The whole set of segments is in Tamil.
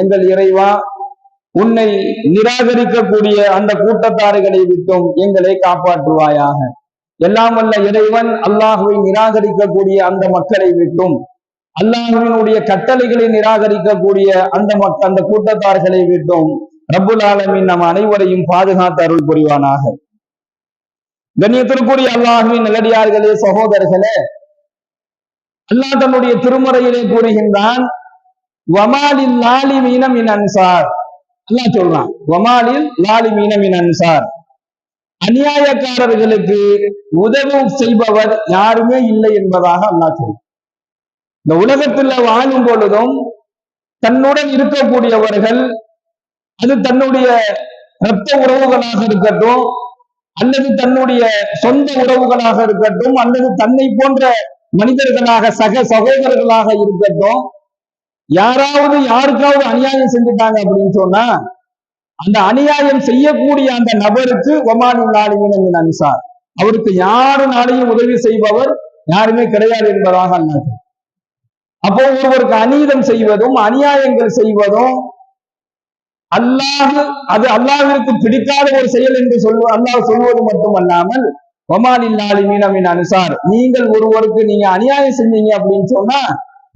எங்கள் இறைவா உன்னை நிராகரிக்கக்கூடிய அந்த கூட்டத்தார்களை விட்டும் எங்களை காப்பாற்றுவாயாக. எல்லாம் வல்ல இறைவன் அல்லாஹுவை நிராகரிக்கக்கூடிய அந்த மக்களை விட்டும் அல்லாஹுவினுடைய கட்டளைகளை நிராகரிக்கக்கூடிய அந்த மக் அந்த கூட்டத்தார்களை விட்டும் ரப்புல் ஆலமின் நம் அனைவரையும் பாதுகாத்து அருள் புரிவானாக. கண்ணியத்திற்குரிய அல்லாஹுவின் நிலடியார்களே சகோதரர்களே அல்லாஹ் தன்னுடைய திருமுறையிலே கூறுகின்றான் வமாலில் லாலி மீனம் இன் அன்சார். அல்லாஹ் சொல்றான் வமாலில் லாலி மீனமின் அன்சார். அநியாயக்காரர்களுக்கு உதவி செய்பவர் யாருமே இல்லை என்பதாக அல்லாஹ் சொல்றான். இந்த உலகத்துல வாழும் பொழுதும் தன்னுடன் இருக்கக்கூடியவர்கள் அது தன்னுடைய இரத்த உறவுகளாக இருக்கட்டும் அல்லது தன்னுடைய சொந்த உறவுகளாக இருக்கட்டும் அல்லது தன்னை போன்ற மனிதர்களாக சக சகோதரர்களாக இருக்கட்டும் யாராவது யாருக்காவது அநியாயம் செஞ்சுட்டாங்க அப்படின்னு சொன்னா அந்த அநியாயம் செய்யக்கூடிய அந்த நபருக்கு ஒமானி நாளின் அன்சார். அவருக்கு யாரு நாளையும் உதவி செய்பவர் யாருமே கிடையாது என்பதாக அல்லாது அப்போ ஒருவருக்கு அநீதம் செய்வதும் அநியாயங்கள் செய்வதும் அல்லாஹ் அது அல்லாஹிற்கு பிடிக்காத ஒரு செயல் என்று சொல்வ அல்லாஹ் சொல்வது மட்டுமல்லாமல் ஒமானில் மீனமின் அனுசார். நீங்கள் ஒருவருக்கு நீங்க அநியாயம் செஞ்சீங்க அப்படின்னு சொன்னா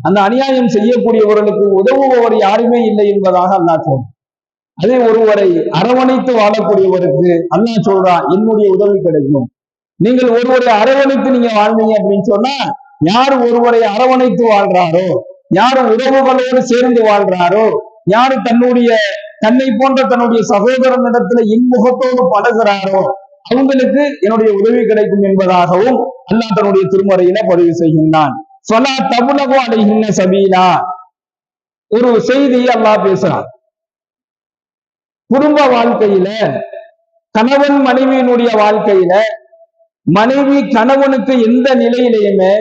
அந்த அநியாயம் செய்யக்கூடியவர்களுக்கு உதவுபவர் யாருமே இல்லை என்பதாக அல்லா சொல்றான். அதே ஒருவரை அரவணைத்து வாழக்கூடியவருக்கு அல்லா சொல்றான் என்னுடைய உதவி கிடைக்கும். நீங்கள் ஒருவரை அரவணைத்து நீங்க வாழ்ந்தீங்க அப்படின்னு சொன்னா யார் ஒருவரை அரவணைத்து வாழ்றாரோ யார் உறவுகளோடு சேர்ந்து வாழ்றாரோ யாரு தன்னுடைய தன்னை போன்ற தன்னுடைய சகோதரனிடத்துல இன்முகத்தோடு பழகிறாரோ அவங்களுக்கு என்னுடைய உதவி கிடைக்கும் என்பதாகவும் அல்லாஹ் தன்னுடைய திருமறையில பதிவு செய்கின்றான். சொலா தபுலகோ அடைகின்ற சபீலா. ஒரு செய்தியை அல்லாஹ் பேசுறான். குடும்ப வாழ்க்கையில கணவன் மனைவியினுடைய வாழ்க்கையில மனைவி கணவனுக்கு எந்த நிலையிலையுமே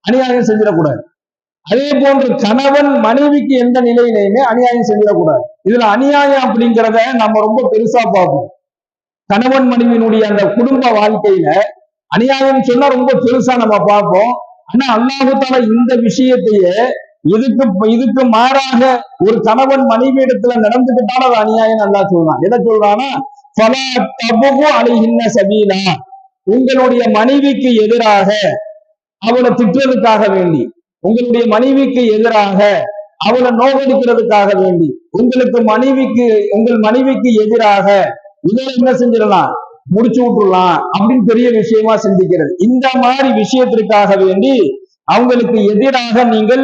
அநியாயம் செஞ்சிடக்கூடாது. அதே போன்று கணவன் மனைவிக்கு எந்த நிலையிலையுமே அநியாயம் செஞ்சிடக்கூடாது. இதுல அநியாயம் அப்படிங்கிறத நம்ம ரொம்ப பெருசா பார்ப்போம் கணவன் மனைவியினுடைய அந்த குடும்ப வாழ்க்கையில அநியாயம் சொன்னா ரொம்ப பெருசா நம்ம பார்ப்போம். ஆனா அல்லாஹால இந்த விஷயத்தையே இதுக்கு இதுக்கு மாறாக ஒரு கணவன் மனைவி இடத்துல நடந்துகிட்டாலும் அது அநியாயம் நல்லா சொல்றான். எதை சொல்றான்னா பல தபுகு அலைகின்ற சபீலா. உங்களுடைய மனைவிக்கு எதிராக அவளை திட்டுறதுக்காக வேண்டி உங்களுடைய மனைவிக்கு எதிராக அவளை நோகடிக்கிறதுக்காக வேண்டி உங்களுக்கு மனைவிக்கு உங்கள் மனைவிக்கு எதிராக இதை என்ன செஞ்சிடலாம்? முடிச்சு விட்டுலாம் அப்படின்னு பெரிய விஷயமா சிந்திக்கிறது. இந்த மாதிரி விஷயத்திற்காக வேண்டி அவங்களுக்கு எதிராக நீங்கள்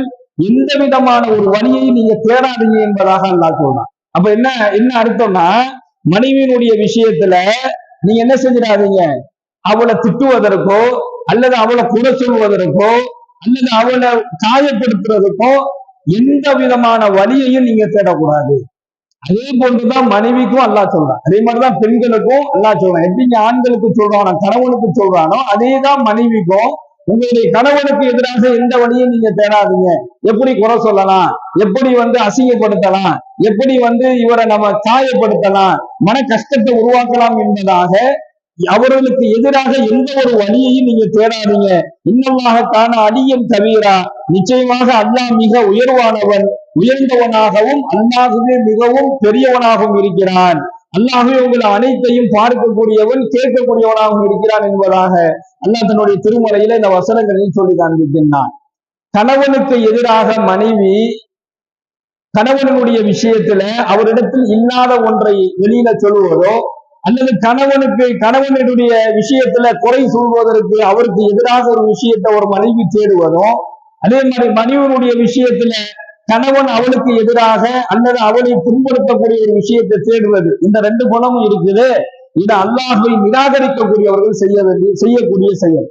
எந்த விதமான ஒரு வழியை நீங்க தேடாதீங்க என்பதாக அல்லா சொல்றான். அப்ப என்ன என்ன அர்த்தம்னா மனைவியினுடைய விஷயத்துல நீங்க என்ன செஞ்சிடாதீங்க? அவளை திட்டுவதற்கோ அல்லது அவளை குறை சொல்வதற்கோ அல்லது அவளை காயப்படுத்துறதுக்கோ எந்த விதமான வழியையும் நீங்க தேடக்கூடாது. அதே போன்றுதான் மனைவிக்கும் அல்லா சொல்றான். அதே மாதிரிதான் பெண்களுக்கும் அல்லா சொல்றான். எப்படிங்க ஆண்களுக்கு சொல்றானோ கணவனுக்கு சொல்றானோ அதே தான் மனைவிக்கும் உங்களுடைய கணவனுக்கு எதிராக எந்த வழியும் நீங்க தேடாதீங்க. எப்படி குறை சொல்லலாம்? எப்படி வந்து அசிங்கப்படுத்தலாம்? எப்படி வந்து இவரை நம்ம காயப்படுத்தலாம் மன கஷ்டத்தை உருவாக்கலாம் என்பதாக அவர்களுக்கு எதிராக எந்த ஒரு வழியையும் நீங்க தேடாதீங்க. இன்னமாக காண அடியும் தவிரா நிச்சயமாக அல்லாஹ் மிக உயர்வானவன். உயர்ந்தவனாகவும் அல்லாஹுவே மிகவும் பெரியவனாகவும் இருக்கிறான். அல்லாஹுவே உங்கள் அனைத்தையும் பார்க்கக்கூடியவன் கேட்கக்கூடியவனாகவும் இருக்கிறான் என்பதாக அல்லாஹ் தன்னுடைய திருமலையில இந்த வசனங்களில் சொல்லி காண்பிக்கின்றான். கணவனுக்கு எதிராக மனைவி கணவனுடைய விஷயத்துல அவரிடத்தில் இல்லாத ஒன்றை வெளியில சொல்லுவதோ அல்லது கணவனுக்கு கணவனுடைய விஷயத்துல குறை சொல்வதற்கு அவருக்கு எதிராக ஒரு விஷயத்தை ஒரு மனைவி தேடுவதும் அதே மாதிரி மனைவனுடைய விஷயத்துல கணவன் அவளுக்கு எதிராக அல்லது அவளை துன்புறுத்தக்கூடிய ஒரு விஷயத்தை தேடுவது. இந்த ரெண்டு குணமும் இருக்குது. இது அல்லாஹை நிராகரிக்கக்கூடியவர்கள் செய்ய வேண்டிய செய்யக்கூடிய செயல்.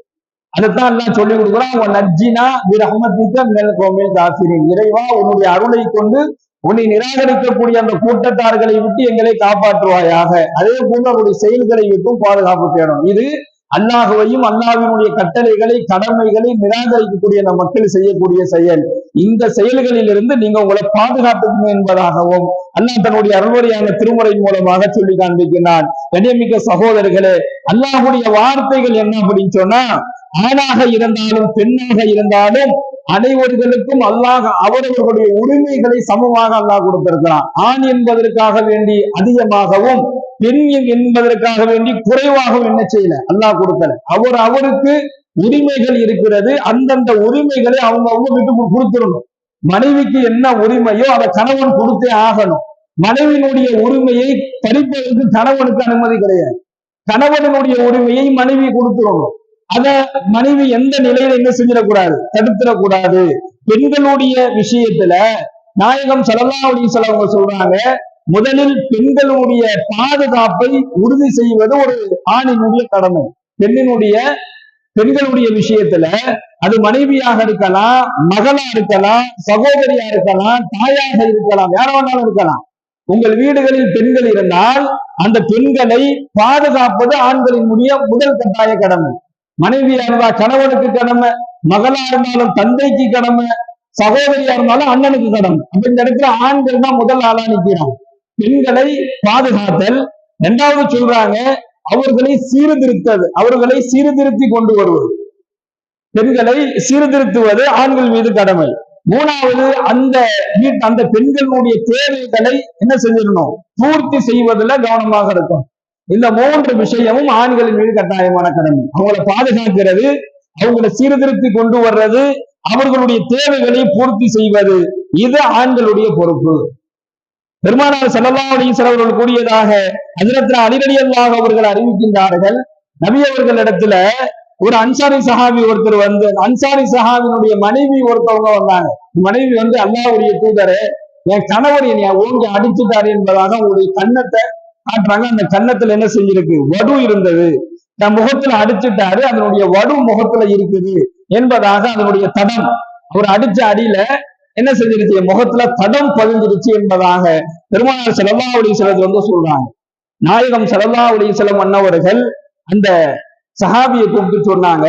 அதைத்தான் எல்லாம் சொல்லி கொடுக்குறான். உன் நஜ்ஜினா பிரஹமத்திக்க மேல் கோமில் காசிரின் இறைவா உன்னுடைய அருளை கொண்டு உன்னை நிராகரிக்கக்கூடிய அந்த கூட்டத்தார்களை விட்டு எங்களை காப்பாற்றுவாயாக. அதே போன்று அவருடைய செயல்களை விட்டும் பாதுகாப்பு தேடும் இது அல்லாஹுவையும் அல்லாஹ்வினுடைய கட்டளைகளை கடமைகளை நிராகரிக்கக்கூடிய அந்த மக்கள் செய்யக்கூடிய செயல். இந்த செயல்களில் இருந்து நீங்க உங்களை பாதுகாத்துக்கணும் என்பதாகவும் அல்லாஹ் தன்னுடைய அருள்வரையான திருமுறை மூலமாக சொல்லி காண்பிக்கிறான். கண்ணியமிக்க சகோதரர்களே அல்லாஹுடைய வார்த்தைகள் என்ன அப்படின்னு சொன்னா ஆணாக இருந்தாலும் பெண்ணாக இருந்தாலும் அனைவர்களுக்கும் அல்லாஹ் அவரவர்களுடைய உரிமைகளை சமமாக அல்லாஹ் கொடுத்திருக்கிறான். ஆண் என்பதற்காக வேண்டி அதிகமாகவும் பெண் என்பதற்காக வேண்டி குறைவாகவும் என்ன செய்யல? அல்லாஹ் கொடுக்கல. அவர் அவருக்கு உரிமைகள் இருக்கிறது. அந்தந்த உரிமைகளை அவங்க அவங்க விட்டு கொடுத்துடணும். மனைவிக்கு என்ன உரிமையோ அதை கணவன் கொடுத்தே ஆகணும். மனைவியினுடைய உரிமையை பறிப்பதற்கு கணவனுக்கு அனுமதி கிடையாது. கணவனுடைய உரிமையை மனைவி கொடுத்துடணும். அத மனைவி எந்த நிலையில என்ன செஞ்சிடக்கூடாது? தடுத்துடக்கூடாது. பெண்களுடைய விஷயத்துல நாயகம் சலல்லா அப்படின்னு சொல்ல அவங்க சொல்றாங்க முதலில் பெண்களுடைய பாதுகாப்பை உறுதி செய்வது ஒரு ஆணினுடைய கடமை. பெண்ணினுடைய பெண்களுடைய விஷயத்துல அது மனைவியாக இருக்கலாம் மகளா இருக்கலாம் சகோதரியா இருக்கலாம் தாயாக இருக்கலாம் யார வேணாலும் இருக்கலாம். உங்கள் வீடுகளில் பெண்கள் இருந்தால் அந்த பெண்களை பாதுகாப்பது ஆண்களினுடைய முதல் கட்டாய கடமை. மனைவியா இருந்தா கணவனுக்கு கடமை மகளா இருந்தாலும் தந்தைக்கு கடமை சகோதரியா இருந்தாலும் அண்ணனுக்கு கடமை. அப்ப இந்த இடத்துல ஆண்கள் தான் முதல் ஆளா நிற்கிறான் பெண்களை பாதுகாத்தல். இரண்டாவது சொல்றாங்க அவர்களை சீர்திருத்தது அவர்களை சீர்திருத்தி கொண்டு வருவது. பெண்களை சீர்திருத்துவது ஆண்கள் மீது கடமை. மூணாவது அந்த வீட்டு அந்த பெண்களுடைய தேவைகளை என்ன செஞ்சிடணும்? பூர்த்தி செய்வதில் கவனமாக இருக்கும் இந்த மூன்று விஷயமும் ஆண்களின் மீது கட்டாயமான கடமை. அவங்கள பாதுகாக்கிறது அவங்கள சீர்திருத்தி கொண்டு வர்றது அவர்களுடைய தேவைகளை பூர்த்தி செய்வது. இது ஆண்களுடைய பொறுப்பு. பெருமானார் ஸல்லல்லாஹு அலைஹி அவர்கள் கூறியதாக ஹஜ்ரத் அலிரலி அல்லாஹ் அவர்கள் அறிவிக்கின்றார்கள். நபி அவர்களிடத்துல ஒரு அன்சாரி சஹாபி ஒருத்தர் வந்து அன்சாரி சஹாபினுடைய மனைவி ஒருத்தவங்க வந்தாங்க. மனைவி வந்து அல்லாவுடைய தூதரே என் கணவர் என்னை ஓங்கி அடிச்சுட்டாரு என்பதாக உங்களுடைய கன்னத்தை காட்டுறாங்க. அந்த கன்னத்துல என்ன செஞ்சிருக்கு? வடு இருந்தது. தன் முகத்துல அடிச்சுட்டாரு. அதனுடைய வடு முகத்துல இருக்குது என்பதாக அதனுடைய தடம். அவர் அடிச்ச அடியில என்ன செஞ்சிருச்சு? முகத்துல தடம் பதிஞ்சிருச்சு என்பதாக பெருமானார் செலவா உடைய சிலர் வந்து சொல்றாங்க. நாயகம் செலவா உடைய வஸல்லம் அன்னவர்கள் அந்த சஹாபியை கூப்பிட்டு சொன்னாங்க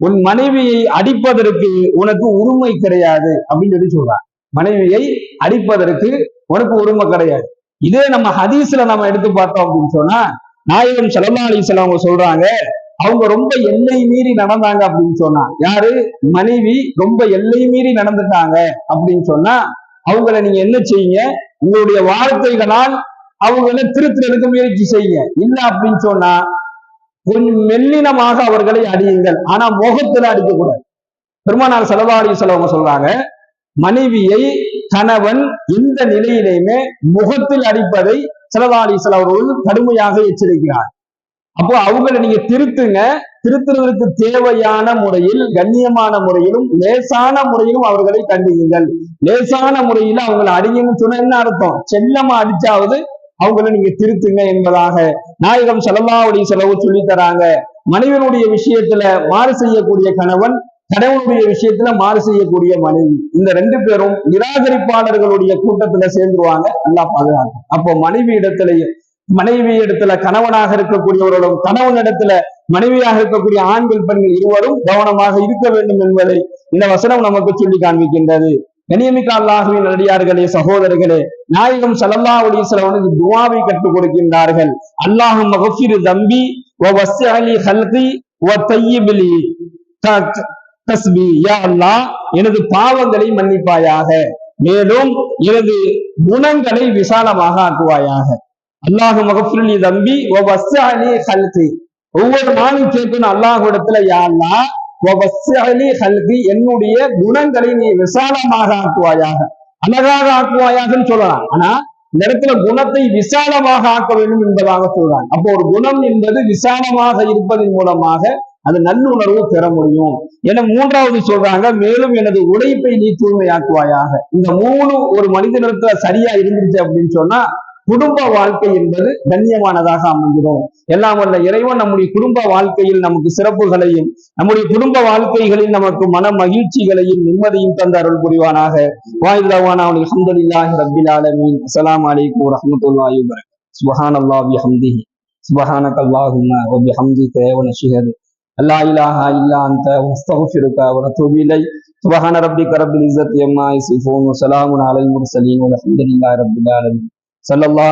உன் மனைவியை அடிப்பதற்கு உனக்கு உரிமை கிடையாது அப்படின்னு சொல்லி சொல்றாங்க. மனைவியை அடிப்பதற்கு உனக்கு உரிமை கிடையாது. இதே நம்ம ஹதீஸ்ல நம்ம எடுத்து பார்த்தோம் அப்படின்னு சொன்னா நாயகம் செலவா அலைஹி வஸல்லம் அவங்க சொல்றாங்க அவங்க ரொம்ப எல்லை மீறி நடந்தாங்க அப்படின்னு சொன்னா. யாரு? மனைவி ரொம்ப எல்லை மீறி நடந்துட்டாங்க அப்படின்னு சொன்னா அவங்கள நீங்க என்ன செய்யுங்க? உங்களுடைய வார்த்தைகளால் அவங்கள திருத்துறதுக்கு முயற்சி செய்யுங்க. இல்ல அப்படின்னு சொன்னா கொஞ்சம் மெல்லினமாக அவர்களை அடியுங்கள். ஆனா முகத்துல அடிக்கக்கூடாது. பெருமானார் செலவாடி செலவங்க சொல்றாங்க மனைவியை கணவன் எந்த நிலையிலையுமே முகத்தில் அடிப்பதை செலவாடி செலவர்கள் கடுமையாக எச்சரிக்கிறார். அப்போ அவங்கள நீங்க திருத்துங்க. திருத்துறதற்கு தேவையான முறையில் கண்ணியமான முறையிலும் லேசான முறையிலும் அவர்களை கண்டியுங்கள் லேசான முறையில அவங்களை அடிங்கன்னு சொன்னா என்ன அர்த்தம்? செல்லமா அடிச்சாவது அவங்கள நீங்க திருத்துங்க என்பதாக நாயகம் செலவாவுடைய செலவு சொல்லி தராங்க. மனைவனுடைய விஷயத்துல மாறு செய்யக்கூடிய கணவன் கணவனுடைய விஷயத்துல மாறு செய்யக்கூடிய மனைவி. இந்த ரெண்டு பேரும் நிராகரிப்பாளர்களுடைய கூட்டத்துல சேர்ந்துருவாங்க. நல்லா பாதுகாக்கும். அப்போ மனைவி இடத்திலையும் மனைவி இடத்துல கணவனாக இருக்கக்கூடியவர்களும் கணவன் இடத்துல மனைவியாக இருக்கக்கூடிய ஆண்கள் பெண்கள் இருவரும் கவனமாக இருக்க வேண்டும் என்பதை இந்த வசனம் நமக்கு சொல்லி காண்பிக்கின்றது. கனியமிக்க அல்லாஹுவின் நடிகார்களே சகோதரர்களே நாயகம் சல்லல்லா அலிஸ்லவனுக்கு துவாவை கற்றுக் கொடுக்கின்றார்கள். அல்லாஹு மகஃபிரு தம்பி ஓ வஸ்ஸஅலி ஹல்கி ஓ தையிபிலி தஸ்பி யா அல்லாஹ் எனது பாவங்களை மன்னிப்பாயாக. மேலும் எனது குணங்களை விசாலமாக ஆக்குவாயாக. அல்லாஹு நீ தம்பி ஓ வஸ்ஸஅலி ஹல்கி ஒவ்வொரு நாளும் கேட்கணும் அல்லாஹ் இடத்துல யா அல்லாஹ் வவஸ்ஸஅலி ஹல்கி என்னுடைய குணங்களை நீ விசாலமாக ஆக்குவாயாக. அழகாக ஆக்குவாயாகன்னு சொல்லலாம். ஆனா இந்த இடத்துல குணத்தை விசாலமாக ஆக்க வேண்டும் என்பதாக சொல்றாங்க. அப்போ ஒரு குணம் என்பது விசாலமாக இருப்பதன் மூலமாக அது நல்லுணர்வு பெற முடியும். என மூன்றாவது சொல்றாங்க மேலும் எனது உழைப்பை நீ தூய்மையாக்குவாயாக. இந்த மூணு ஒரு மனிதனிடத்துல சரியா இருந்துச்சு அப்படின்னு சொன்னா குடும்ப வாழ்க்கை என்பது கண்ணியமானதாக அமைகிறோம். எல்லாம் வல்ல இறைவன் நம்முடைய குடும்ப வாழ்க்கையில் நமக்கு சிறப்புகளையும் நம்முடைய குடும்ப வாழ்க்கைகளில் நமக்கு மன மகிழ்ச்சிகளையும் நிம்மதியும் தந்த அருள் புரிவானாக. வாயில்லாவான அவனுக்கு அஹமதுல்லாஹி ரபில் ஆலமீன். அஸ்லாம் அலைக்கும் வரஹ்மத்துல்லாஹி வபரகாத்துஹு. சுப்ஹானல்லாஹி வபிஹம்திஹி சுப்ஹானக ஹம்தி தேவன வநஷ்ஹது அல்லா இலாஹா இல்லா அன்த வனஸ்தக்ஃபிருக வனதூபு இலைக். சுப்ஹான ரப்பிக ரப்பில் இஸ்ஸத்தி அம்மா யசிஃபூன். வஸலாமுன் அலல் முர்சலீன். வல்ஹம்துலில்லாஹி ரப்பில் ஆலமீன். صلى الله